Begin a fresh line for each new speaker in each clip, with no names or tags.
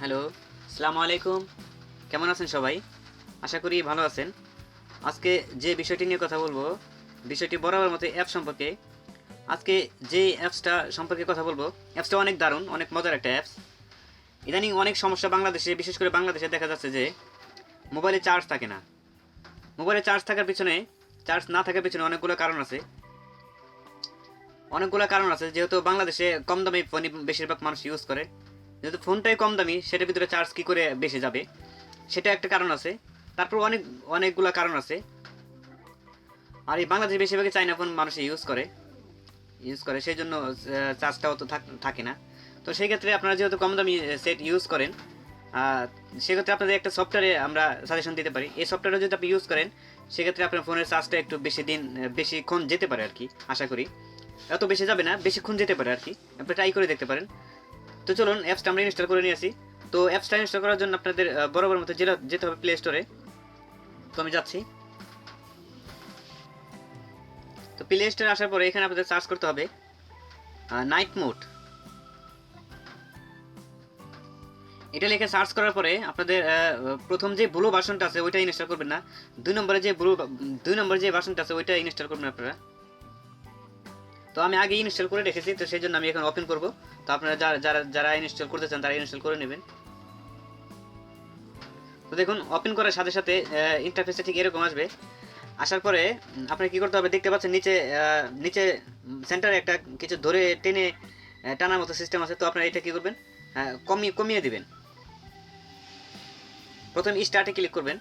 Hello আসসালামু আলাইকুম কেমন আছেন সবাই? আশা করি ভালো আছেন। আজকে যে বিষয়টি নিয়ে কথা বলব, বিষয়টি বরাবর মতো অ্যাপ সম্পর্কে। আজকে যে অ্যাপসটা সম্পর্কে কথা বলব অ্যাপসটা অনেক দারুণ, অনেক মজার একটা অ্যাপস ইদানিং অনেক সমস্যা বাংলাদেশে, বিশেষ করে বাংলাদেশে দেখা যাচ্ছে যে মোবাইলে চার্জ থাকে না। মোবাইলে চার্জ থাকার পিছনে চার্জ না থাকার পিছনে অনেকগুলো কারণ আছে। অনেকগুলো কারণ আছে, যেহেতু বাংলাদেশে কম দামি ফোন বেশিরভাগ মানুষ ইউজ করে। যেহেতু ফোনটাই কম দামি, সেটার ভিতরে চার্জ কী করে বেশি যাবে? সেটা একটা কারণ আছে। তারপর অনেক, অনেকগুলো কারণ আছে। আর এই বাংলাদেশে বেশিরভাগই চাইনা ফোন মানুষ ইউজ করে। ইউজ করে সেই জন্য চার্জটাও তো থাকে না। তো সেই ক্ষেত্রে আপনারা যেহেতু কম দামি সেট ইউজ করেন সেক্ষেত্রে আপনাদের একটা সফটওয়্যারে আমরা সাজেশন দিতে পারি। এই সফটওয়্যারটা যদি আপনি ইউজ করেন, সেক্ষেত্রে আপনার ফোনের চার্জটা একটু বেশি দিন বেশিক্ষণ যেতে পারে আর কি, আশা করি। এত বেশি যাবে না, বেশিক্ষণ যেতে পারে আর কি। আপনি ট্রাই করে দেখতে পারেন। তো চলুন অ্যাপসটা আমরা ইনস্টল করে নিয়ে আসি। তো অ্যাপসটা ইনস্টল করার জন্য আপনাদের বরাবর মতো যেটা- যেতে হবে প্লে স্টোরে তো আমি যাচ্ছি। তো প্লে স্টোরে আসার পরে এখানে আপনাদের সার্চ করতে হবে নাইট মোড এটা লিখে সার্চ করার পরে আপনাদের প্রথম যে ব্লু ভার্সনটা আছে, ওইটা ইনস্টল করবেন না। দুই নম্বরে যে ব্লু দুই নম্বরে যে ভার্সনটা আছে, ওইটা ইনস্টল করবেন আপনারা। তো আমি আগে ইনস্টল করে রেখেছি, তো সেই জন্য আমি এখন ওপেন করব। তো আপনারা যারা যারা যারা ইনস্টল করতে চান, তারা ইনস্টল করে নেবেন। তো দেখুন ওপেন করার সাথে সাথে ইন্টারফেসটা ঠিক এরকম আসবে। আসার পরে আপনার কি করতে হবে, দেখতে পাচ্ছেন নিচে নিচে সেন্টারে একটা কিছু ধরে টেনে টানার মতো সিস্টেম আছে। তো আপনারা এটা কি করবেন? কমিয়ে কমিয়ে দিবেন। প্রথম স্টার্টে ক্লিক করবেন।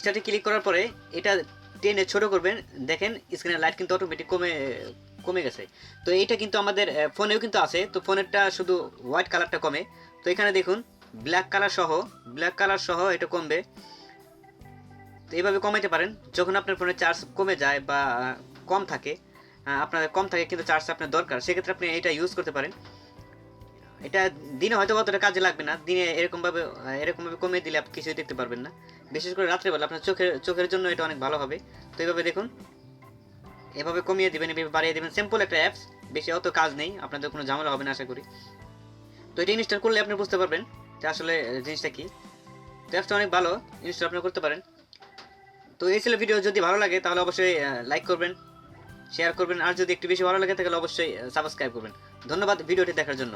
স্টার্টে ক্লিক করার পরে, এটা টেনে ছোট করবেন, দেখেন স্ক্রিনের লাইট কিন্তু অটোমেটিক কমে কমে গেছে। তো এইটা কিন্তু আমাদের ফোনেও কিন্তু আছে, তো ফোনেরটা শুধু হোয়াইট কালারটা কমে। তো এখানে দেখুন ব্ল্যাক কালার সহ ব্ল্যাক কালার সহ এটা কমবে। তো এইভাবে কমাইতে পারেন, যখন আপনার ফোনের চার্জ কমে যায় বা কম থাকে আপনার কম থাকে কিন্তু চার্জ আপনার দরকার, সেক্ষেত্রে আপনি এটা ইউজ করতে পারেন। এটা দিনে হয়তো অতটা কাজে লাগবে না, দিনে এরকমভাবে এরকমভাবে কমিয়ে দিলে আপনি কিছুই দেখতে পারবেন না। বিশেষ করে রাত্রেবেলা আপনার চোখের চোখের জন্য এটা অনেক ভালো হবে। তো এইভাবে দেখুন, এভাবে কমিয়ে দিবেন, এভাবে বাড়িয়ে দিবেন। সিম্পল একটা অ্যাপস বেশি অত কাজ নেই, আপনাদের কোনো ঝামেলা হবে না, আশা করি। তো এটা ইনস্টল করলে আপনি বুঝতে পারবেন যে আসলে জিনিসটা কি। তো অ্যাপসটা অনেক ভালো ইনস্টল আপনি করতে পারেন। তো এই ছিল ভিডিও যদি ভালো লাগে তাহলে অবশ্যই লাইক করবেন শেয়ার করবেন। আর যদি একটু বেশি ভালো লাগে তাহলে অবশ্যই সাবস্ক্রাইব করবেন। ধন্যবাদ ভিডিওটি দেখার জন্য।